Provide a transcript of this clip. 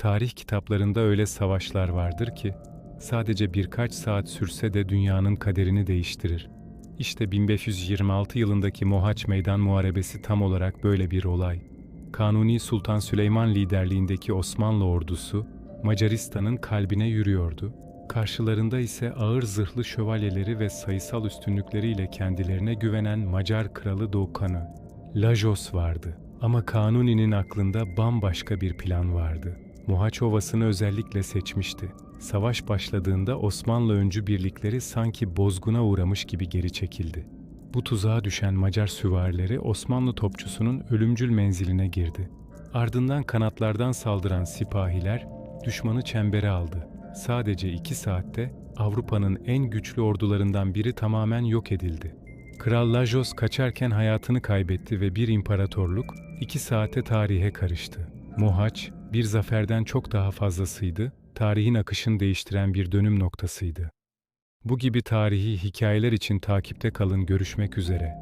Tarih kitaplarında öyle savaşlar vardır ki sadece birkaç saat sürse de dünyanın kaderini değiştirir. İşte 1526 yılındaki Mohaç Meydan Muharebesi tam olarak böyle bir olay. Kanuni Sultan Süleyman liderliğindeki Osmanlı ordusu Macaristan'ın kalbine yürüyordu. Karşılarında ise ağır zırhlı şövalyeleri ve sayısal üstünlükleriyle kendilerine güvenen Macar kralı Doğukan'ı, Lajos vardı. Ama Kanuni'nin aklında bambaşka bir plan vardı. Mohaç Ovası'nı özellikle seçmişti. Savaş başladığında Osmanlı öncü birlikleri sanki bozguna uğramış gibi geri çekildi. Bu tuzağa düşen Macar süvarileri Osmanlı topçusunun ölümcül menziline girdi. Ardından kanatlardan saldıran sipahiler düşmanı çembere aldı. Sadece iki saatte Avrupa'nın en güçlü ordularından biri tamamen yok edildi. Kral Lajos kaçarken hayatını kaybetti ve bir imparatorluk iki saate tarihe karıştı. Mohaç bir zaferden çok daha fazlasıydı, tarihin akışını değiştiren bir dönüm noktasıydı. Bu gibi tarihi hikayeler için takipte kalın görüşmek üzere.